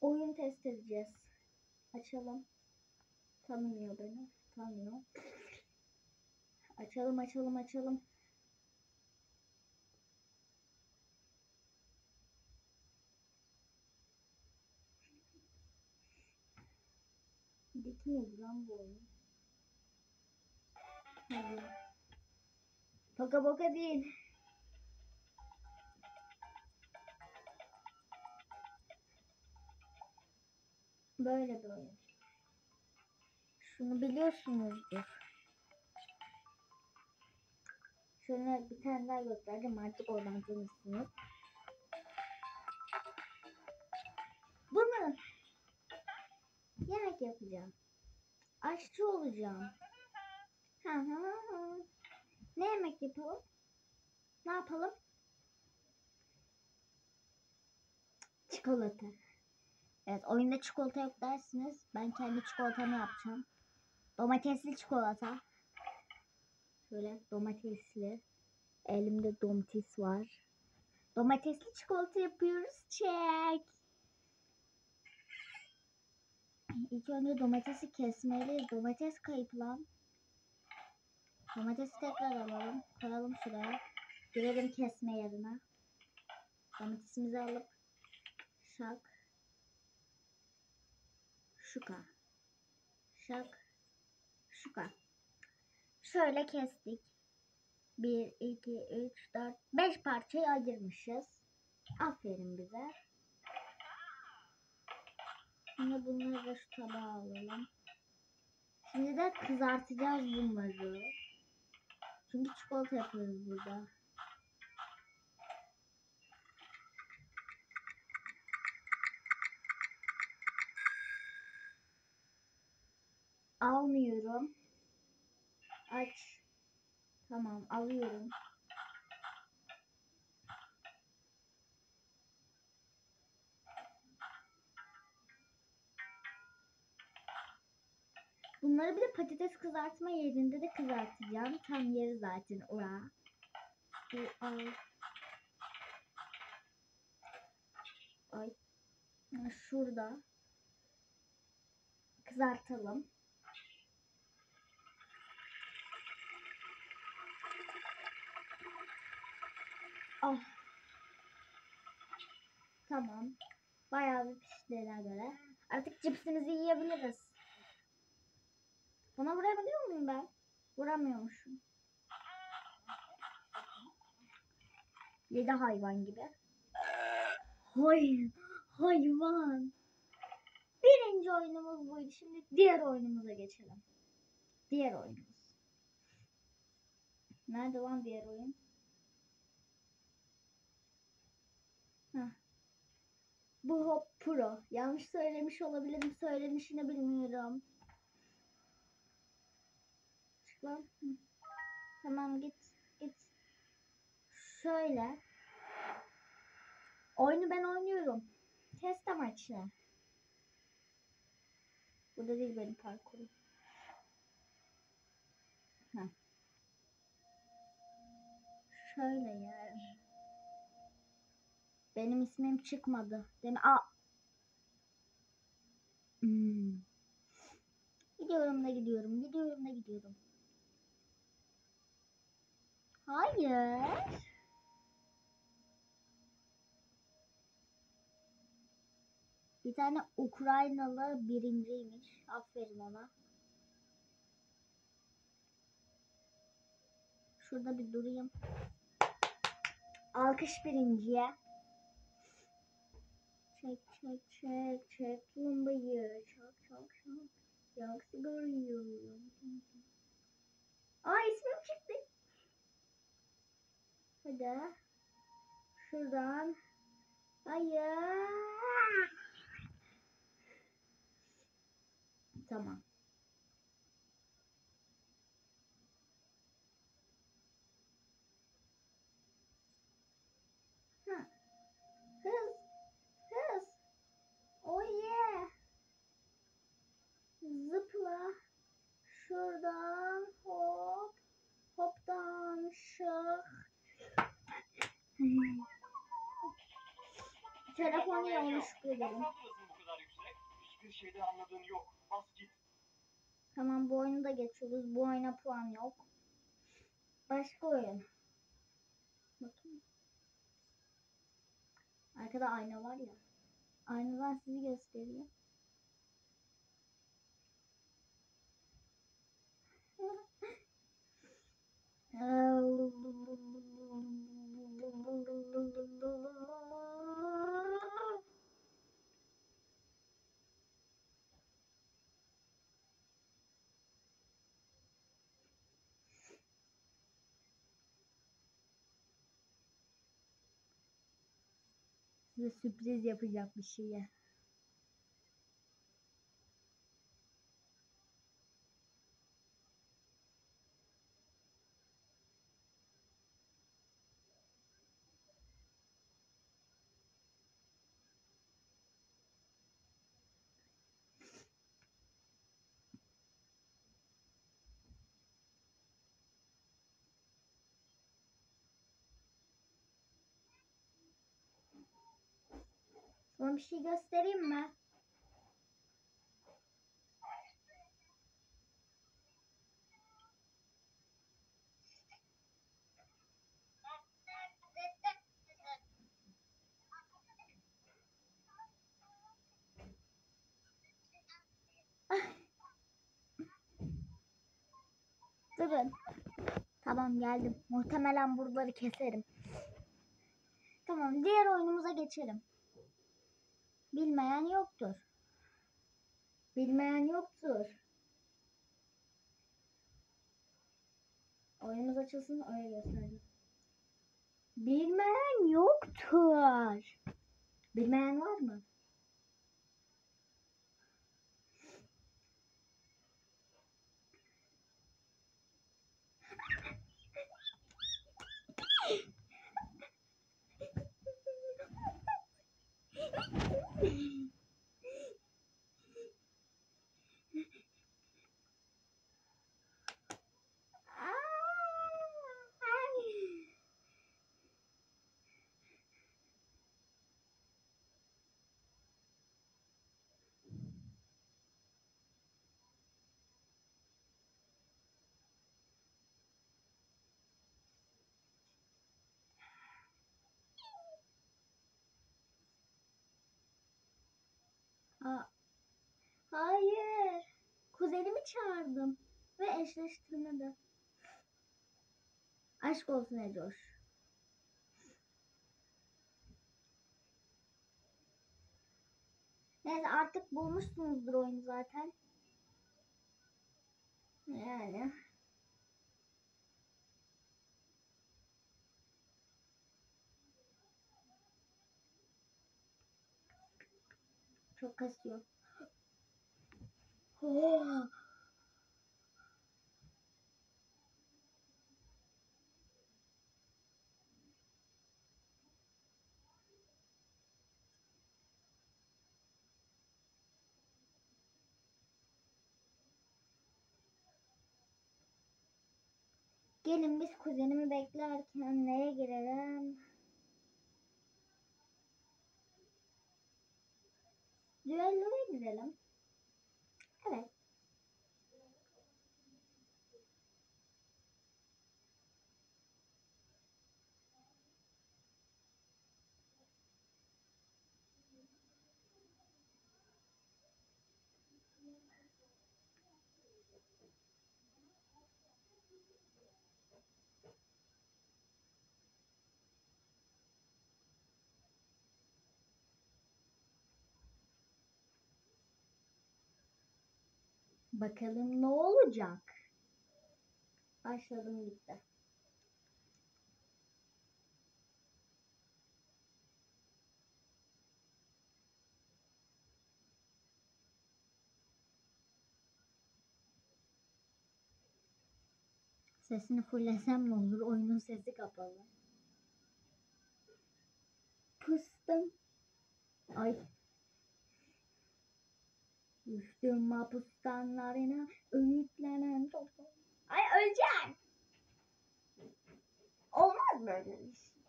Oyun test edeceğiz. Açalım. Tanımıyor beni. Tanıyor. Açalım açalım açalım. Bitmiyor lan bu oyun. Hadi. Boka değil. Böyle oyun. Şunu biliyorsunuzdur. Şöyle bir tane daha göstereceğim artık oradan tanırsınız. Bunu yemek yapacağım. Aşçı olacağım. Hı hı hı. Ne yemek yapalım? Ne yapalım? Çikolata. Evet oyunda çikolata yok dersiniz. Ben kendi çikolatamı yapacağım. Domatesli çikolata. Böyle domatesli. Elimde domates var. Domatesli çikolata yapıyoruz. Çek. İlk önce domatesi kesmeliyiz. Domates kayıp lan. Domatesi tekrar alalım. Koyalım şuraya. Girelim kesme yerine. Domatesimizi alıp şak şuka. Şak. Şuka. Şöyle kestik. 1 2 3 4 5 parçaya ayırmışız. Aferin bize. Şimdi bunları da şu tabağa alalım. Şimdi de kızartacağız bunları. Çünkü çikolata yapıyoruz burada Almıyorum. Aç. Tamam alıyorum. Bunları bir de patates kızartma yerinde de kızartacağım. Tam yeri zaten ora. Bu al. Ay. Şurada. Kızartalım. Ah. Tamam. Bayağı bir piştiğine göre. Artık cipsimizi yiyebiliriz. Buna vurabiliyor muyum ben? Vuramıyormuşum. Yedi hayvan gibi. Hay, hayvan. Birinci oyunumuz buydu. Şimdi diğer oyunumuza geçelim. Diğer oyunumuz. Nerede lan diğer oyun? Heh. Bu Hop Pro. Yanlış söylemiş olabilirim. Söylenişini bilmiyorum. Çık lan. Tamam git. Git. Şöyle. Oyunu ben oynuyorum. Test amaçlı. Burada değil benim parkurum. Heh. Şöyle yer. Benim ismim çıkmadı. Değil mi? Aa. Hmm. Gidiyorum da gidiyorum. Gidiyorum da gidiyorum. Hayır. Bir tane Ukraynalı birinciymiş. Aferin ona. Şurada bir durayım. Alkış birinciye. Çek çek çek lumbayı. Çak çak çak. Yak sigarayı. Aa ismim çıktı. Hadi. Şuradan. Hayır. Tamam. Ha. Hız. Hız. Oh yeah. Zıpla. Şuradan hop. Hoptan şık. Telefonu yanlış koydum. Yapamıyorsun bu kadar şeyden anladığın yok. Bas git. Tamam bu oyunu da geçiyoruz. Bu oyuna puan yok. Başka oyun. Bakayım. Arkada ayna var ya. Aynadan sizi gösteriyor. Size sürpriz yapacak bir şeye. Sana bir şey göstereyim mi? Durun. Tamam geldim. Muhtemelen buraları keserim. Tamam diğer oyunumuza geçelim. Bilmeyen yoktur. Bilmeyen yoktur. Oyunumuz açılsın öyle göstereyim. Bilmeyen yoktur. Bilmeyen var mı? Yeah. Kuzenimi çağırdım. Ve eşleştirmedi. Aşk olsun Ecoş. Neyse artık bulmuşsunuzdur oyunu zaten. Yani. Çok kasıyor. Oh. Gelin biz kuzenimi beklerken neye girelim? Düelloya girelim. Evet. Bakalım ne olacak? Başladım gitti. Sesini fullesem ne olur? Oyunun sesi kapalı. Pıstım. Ay. Düştüm mapustanlarına ümitlenen toplum. Ay öleceğim. Olmaz böyle bir şey.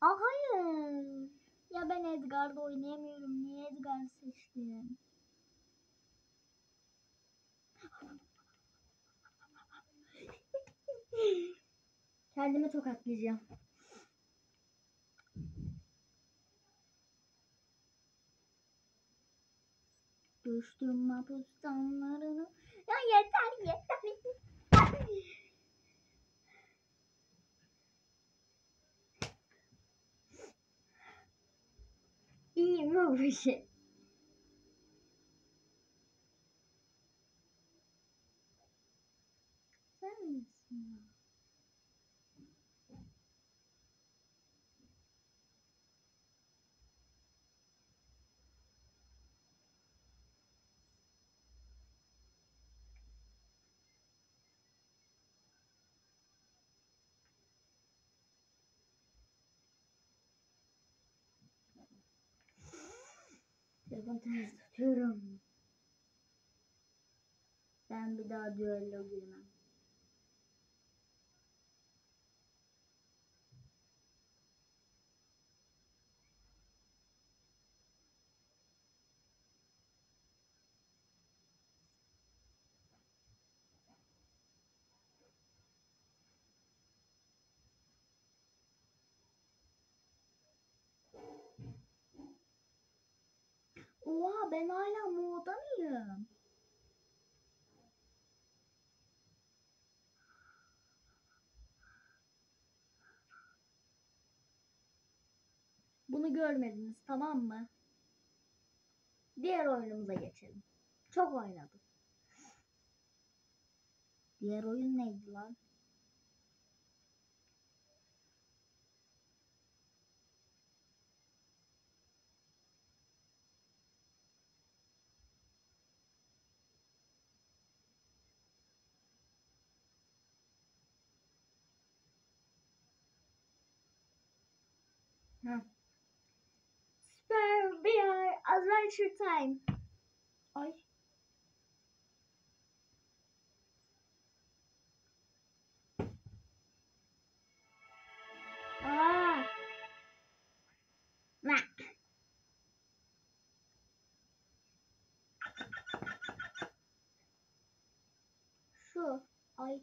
Aa hayır. Ya ben Edgar'da oynayamıyorum. Niye Edgar seçtim? Kendimi tokatlayacağım. Düştüm mapustanlarını. Ya yeter yeter. İyi mi bu şey? Sen misin ya? Telefon ters tutuyorum. Ben bir daha düello girmem. Oha ben hala moda mıyım? Bunu görmediniz tamam mı? Diğer oyunumuza geçelim. Çok oynadım. Diğer oyun neydi lan? Adventure Time. Ay. Aa. Ma. Şu. Ay.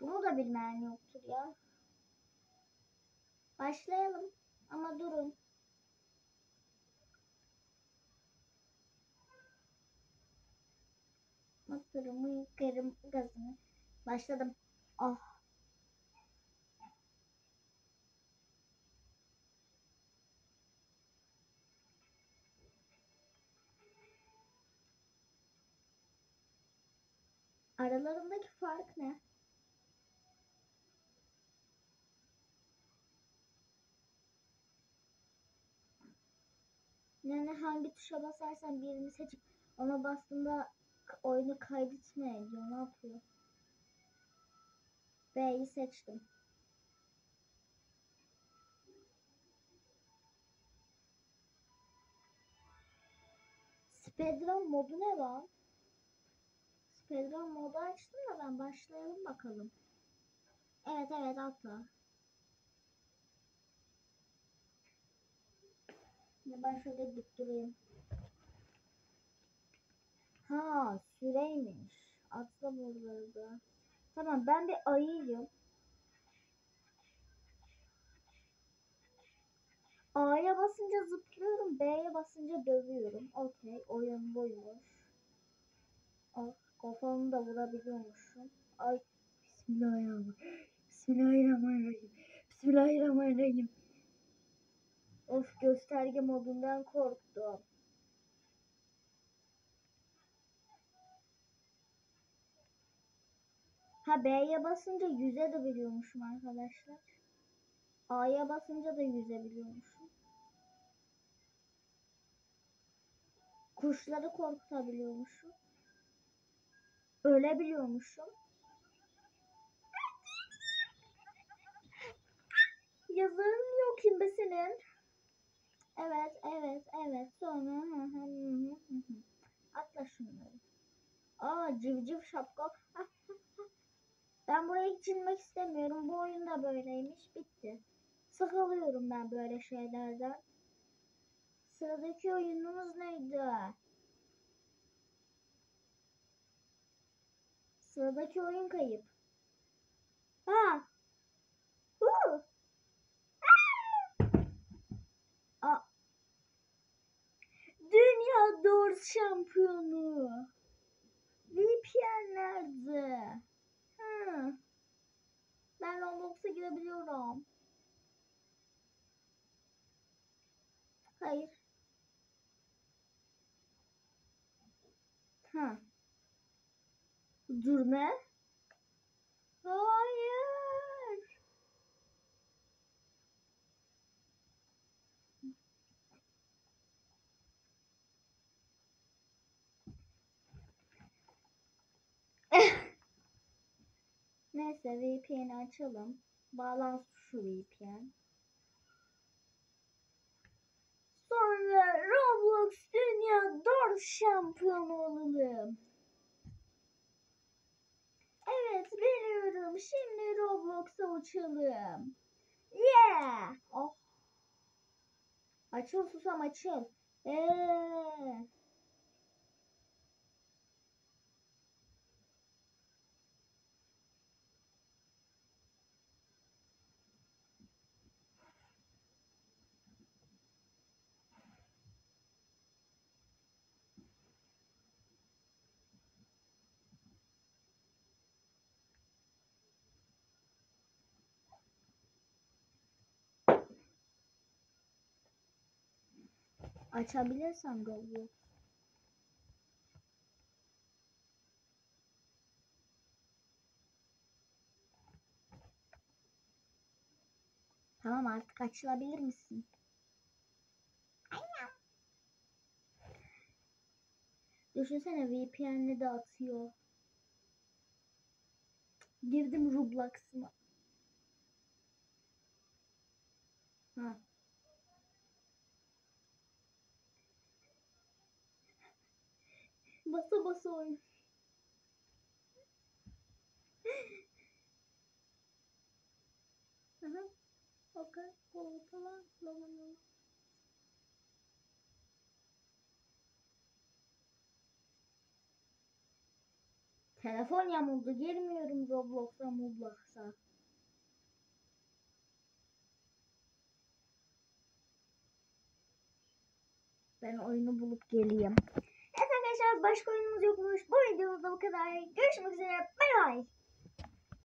Bunu da bilmeyen yoktur ya. Başlayalım. Ama durun. Mısırımı yıkarım gazını. Başladım. Ah. Aralarındaki fark ne? Yani hangi tuşa basarsan birini seçip ona bastığında oyunu kaydetme ediyor. Ne yapıyor? B'yi seçtim. Speedrun modu ne lan? Speedrun modu açtım da ben başlayalım bakalım. Evet evet atla. Ben şöyle dik durayım. Ha süreymiş. Atla buraları. Tamam ben bir ayıyım. A'ya basınca zıplıyorum. B'ye basınca dövüyorum. Okey. Oyun buymuş. Of kafamı da vurabiliyormuşum. Ay. Bismillahirrahmanirrahim. Bismillahirrahmanirrahim. Bismillahirrahmanirrahim. Of gösterge modundan korktum. Ha B'ye basınca yüze de biliyormuşum arkadaşlar. A'ya basınca da yüzebiliyormuşum. Kuşları korkutabiliyormuşum. Ölebiliyormuşum. Yazarın yok be senin? Evet, evet, evet. Sonra. Atla şunları. Aa civciv şapka. Ah. Ben buraya hiç inmek istemiyorum. Bu oyun da böyleymiş. Bitti. Sıkılıyorum ben böyle şeylerden. Sıradaki oyunumuz neydi? Sıradaki oyun kayıp. Ha. Hu. Aa. Aa. Dünya Doors şampiyonu. VPN nerede? Hı. Ben Roblox'a girebiliyorum. Hayır. Ha. Dur ne? Hayır. Neyse VPN'i açalım. Bağlansın şu VPN. Sonra Roblox Dünya Doors şampiyonu olalım. Evet biliyorum. Şimdi Roblox'a uçalım. Yeah. Oh. Açıl susam açıl. Eee. Açabilirsem Roblox. Tamam artık açılabilir misin? Aynen. Düşünsene VPN'le de atıyor. Girdim Roblox'ıma. Ha. Basa basa oyun. Aha. Okay. Ortalar. Tamam. Telefon yamuldu. Girmiyorum Roblox'a Roblox'a. Ben oyunu bulup geleyim. Arkadaşlar başka oyunumuz yokmuş. Bu videomuzda bu kadar. Görüşmek üzere. Bay bay.